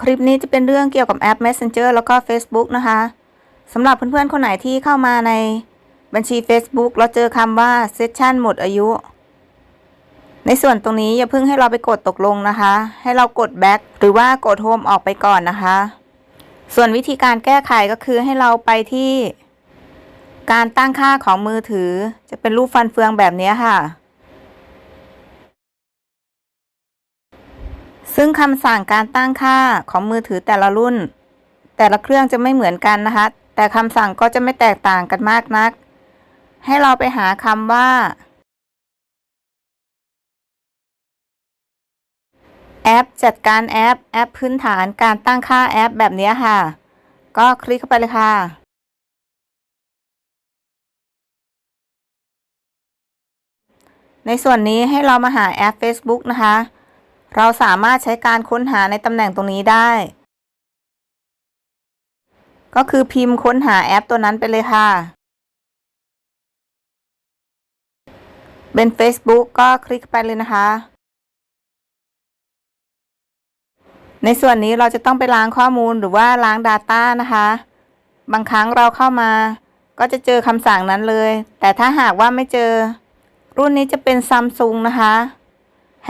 คลิปนี้จะเป็นเรื่องเกี่ยวกับแอป Messenger แล้วก็ Facebook นะคะสำหรับเพื่อนๆ คนไหนที่เข้ามาในบัญชี Facebook แล้วเจอคำว่า Session หมดอายุ ในส่วนตรงนี้อย่าเพิ่งให้เราไปกดตกลงนะคะ ให้เรากด Back หรือว่ากด Home ออกไปก่อนนะคะ ส่วนวิธีการแก้ไขก็คือให้เราไปที่ การตั้งค่าของมือถือ จะเป็นรูปฟันเฟืองแบบนี้ค่ะ ซึ่งคำสั่งการตั้งค่าของมือถือแต่ละรุ่น แต่ละเครื่องจะไม่เหมือนกันนะคะ แต่คำสั่งก็จะไม่แตกต่างกันมากนัก ให้เราไปหาคำว่า แอป จัดการแอป แอปพื้นฐานการตั้งค่าแอปแบบนี้ค่ะ ก็คลิกเข้าไปเลยค่ะในส่วนนี้ให้เรามาหาแอป Facebook นะคะ เราสามารถใช้การค้นหาในตำแหน่งตรงนี้ได้ ก็คือพิมพ์ค้นหาแอปตัวนั้นไปเลยค่ะ เป็น Facebook ก็คลิกไปเลยนะคะ ในส่วนนี้เราจะต้องไปล้างข้อมูลหรือว่าล้าง Data นะคะ บางครั้งเราเข้ามา ก็จะเจอคำสั่งนั้นเลย แต่ถ้าหากว่าไม่เจอ รุ่นนี้จะเป็นซัมซุงนะคะ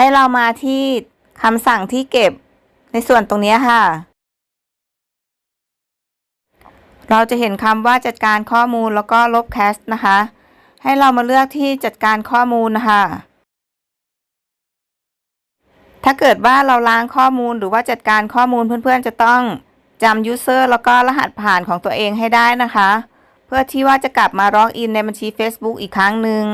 ให้เรามาที่คำสั่งที่เก็บในส่วนตรงนี้ค่ะ เราจะเห็นคำว่าจัดการข้อมูลแล้วก็ลบแคชนะคะ ให้เรามาเลือกที่จัดการข้อมูลนะคะ ถ้าเกิดว่าเราล้างข้อมูลหรือว่าจัดการข้อมูลเพื่อนๆ จะต้องจำยูเซอร์แล้วก็รหัสผ่านของตัวเองให้ได้นะคะ เพื่อที่ว่าจะกลับมาล็อกอินในบัญชี Facebook อีกครั้งหนึ่ง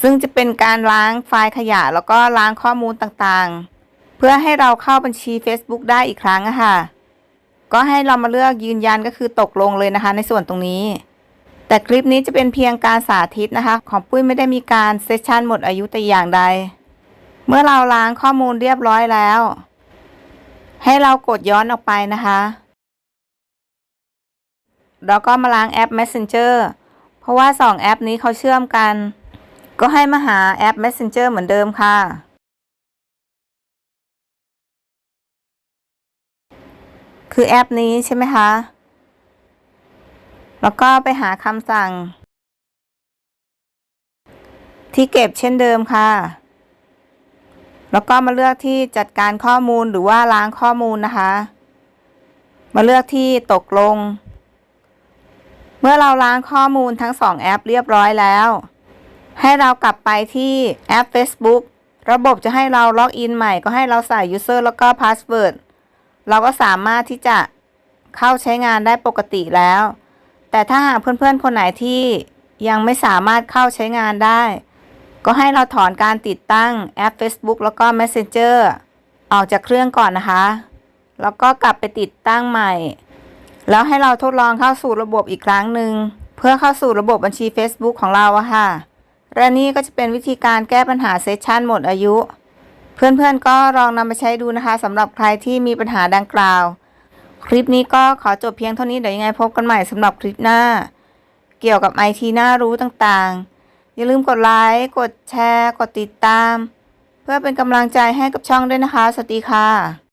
ซึ่งจะเป็นการล้างไฟล์ขยะ แล้วก็ล้างข้อมูลต่างๆ เพื่อให้เราเข้าบัญชี Facebook ได้อีกครั้งอะค่ะ ก็ให้เรามาเลือกยืนยันก็คือตกลงเลยนะคะ ในส่วนตรงนี้ แต่คลิปนี้จะเป็นเพียงการสาธิตนะคะ ของปุ้ยไม่ได้มีการเซสชันหมดอายุแต่อย่างใด เมื่อเราล้างข้อมูลเรียบร้อยแล้ว ให้เรากดย้อนออกไปนะคะแล้วก็มาล้างแอป Messenger เพราะว่า 2 แอปนี้เขาเชื่อมกัน ก็ให้มาหาแอป Messenger เหมือนเดิมค่ะ คือแอปนี้ใช่ไหมคะ แล้วก็ไปหาคำสั่ง ที่เก็บเช่นเดิมค่ะ แล้วก็มาเลือกที่จัดการข้อมูลหรือว่าล้างข้อมูลนะคะ มาเลือกที่ตกลง เมื่อเราล้างข้อมูลทั้งสองแอปเรียบร้อยแล้ว ให้เรากลับไปที่แอป Facebook ระบบจะให้เราล็อกอินใหม่ก็ให้เราใส่ User แล้วก็ Password เราก็สามารถที่จะเข้าใช้งานได้ปกติแล้ว แต่ถ้าหากเพื่อนๆ คนไหนที่ยังไม่สามารถเข้าใช้งานได้ ก็ให้เราถอนการติดตั้งแอป Facebook แล้วก็ Messenger ออกจากเครื่องก่อนนะคะ แล้วก็กลับไปติดตั้งใหม่ แล้วให้เราทดลองเข้าสู่ระบบอีกครั้งหนึ่งเพื่อเข้าสู่ระบบบัญชี Facebook ของเราอะค่ะ และนี่ก็จะเป็นวิธีการแก้ปัญหาเซสชันหมดอายุ เพื่อนๆก็ลองนำไปใช้ดูนะคะสำหรับใครที่มีปัญหาดังกล่าว คลิปนี้ก็ขอจบเพียงเท่านี้เดี๋ยวยังไงพบกันใหม่สำหรับคลิปหน้า เกี่ยวกับไอทีน่ารู้ต่างๆ อย่าลืมกดไลค์กดแชร์ กดติดตาม เพื่อเป็นกำลังใจให้กับช่องด้วยนะคะ สวัสดีค่ะ